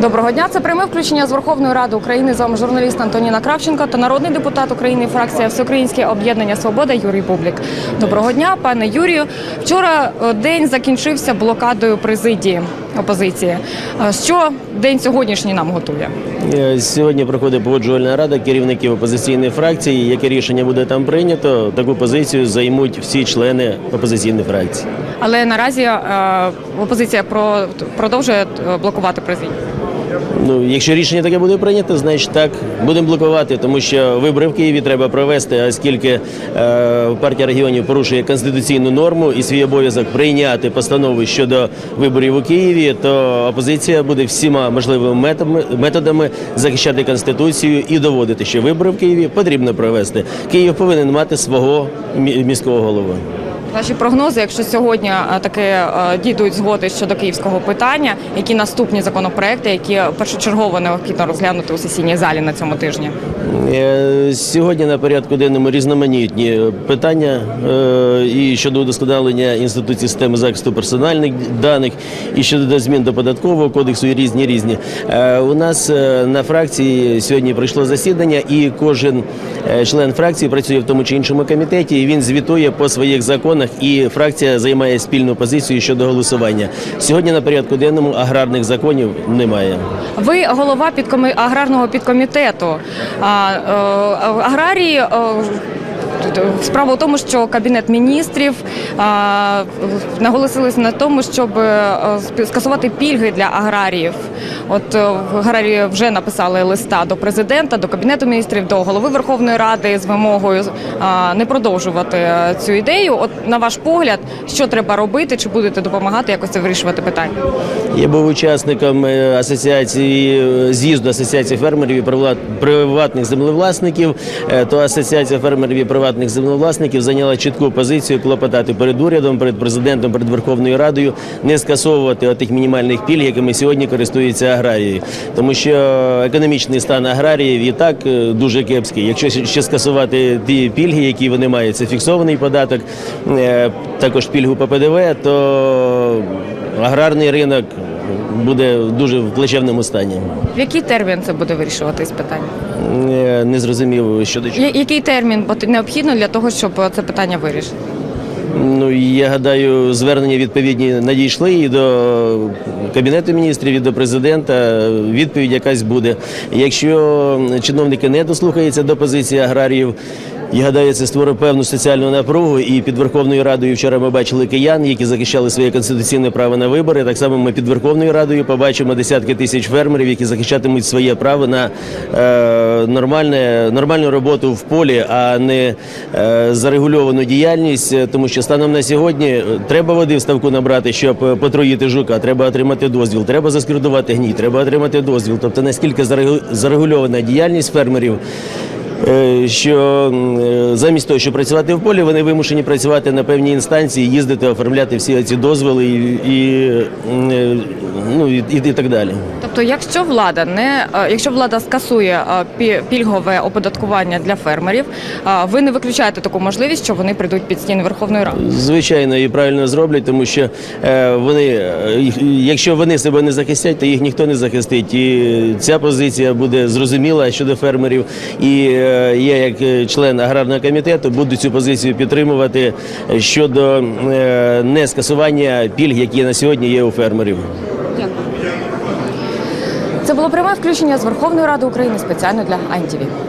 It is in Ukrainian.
Доброго дня. Це пряме включення з Верховної Ради України. З вами журналіст Антоніна Кравченко та народний депутат України, фракція Всеукраїнське об'єднання Свобода Юрій Бублік. Доброго дня, пане Юрію. Вчора е, день закінчився блокадою президії опозиції. Що день сьогоднішній нам готує? Е, Сьогодні проходить погоджувальна рада керівників опозиційної фракції. Яке рішення буде там прийнято, таку позицію займуть всі члени опозиційної фракції. Але наразі е, опозиція про продовжує блокувати президію. Ну, якщо рішення таке буде прийнято, значить так будемо блокувати, тому що вибори в Києві треба провести, оскільки е, партія регіонів порушує конституційну норму і свій обов'язок прийняти постанови щодо виборів у Києві, то опозиція буде всіма можливими методами, захищати конституцію і доводити, що вибори в Києві потрібно провести. Київ повинен мати свого міського голову. Ваші прогнози, якщо сьогодні е, таки е, дійдуть згоди щодо київського питання, які наступні законопроекти, які першочергово необхідно розглянути у сесійній залі на цьому тижні? Е, Сьогодні на порядку денному різноманітні питання і щодо удосконалення інституції системи захисту персональних даних, і щодо змін до податкового кодексу, і різні різні. У нас на фракції сьогодні пройшло засідання, і кожен член фракції працює в тому чи іншому комітеті. і Він звітує по своїх законах, і фракція займає спільну позицію щодо голосування. Сьогодні на порядку денному аграрних законів немає. Ви голова підкомі... аграрного підкомітету. А, е, аграрії. Е, Справа в тому, що кабінет міністрів а, наголосились на тому, щоб е, скасувати пільги для аграріїв. От е, аграрії вже написали листа до президента, до кабінету міністрів, до голови Верховної Ради з вимогою не продовжувати е, цю ідею. От на ваш погляд, що треба робити, чи будете допомагати якось це вирішувати питання? Я був учасником асоціації з'їзду асоціації фермерів і приватних землевласників. То асоціація фермерів і приватних землевласників зайняла чітку позицію клопотати перед урядом, перед президентом, перед Верховною Радою, не скасовувати тих мінімальних пільг, якими сьогодні користуються аграрії, тому що економічний стан аграріїв і так е, дуже кепський. Якщо ще скасувати ті пільги, які вони мають, це фіксований податок, е, також пільгу по ПДВ, то аграрний ринок буде в дуже в плачевному стані. В який термін це буде вирішуватись питання? Е, Не зрозумів щодо чого. Я- Який термін необхідно для того, щоб це питання вирішити? Ну я гадаю, звернення відповідні надійшли і до кабінету міністрів, і до президента. Відповідь якась буде. Якщо чиновники не дослухаються до позиції аграріїв. Я гадаю, це створить певну соціальну напругу. І під Верховною Радою вчора ми бачили киян, які захищали своє конституційне право на вибори. Так само ми під Верховною Радою побачимо десятки тисяч фермерів, які захищатимуть своє право на е, нормальне, нормальну роботу в полі, а не е, зарегульовану діяльність. Тому що станом на сьогодні треба води в ставку набрати, щоб потруїти жука. Треба отримати дозвіл, треба заскрудувати гній, треба отримати дозвіл. Тобто наскільки зарегу- зарегульована діяльність фермерів. Е, що е, замість того, щоб працювати в полі, вони вимушені працювати на певній інстанції, їздити, оформляти всі ці дозволи і, і, е, ну, і, і так далі. Тобто, якщо влада не якщо влада скасує пільгове оподаткування для фермерів, ви не виключаєте таку можливість, що вони прийдуть під стіни Верховної Ради. Звичайно, і правильно зроблять, тому що вони, якщо вони себе не захистять, то їх ніхто не захистить. І ця позиція буде зрозуміла щодо фермерів. І я, як е, член аграрного комітету, буду цю позицію підтримувати щодо е, не скасування пільг, які на сьогодні є у фермерів. Це було пряме включення з Верховної Ради України спеціально для АНТВ.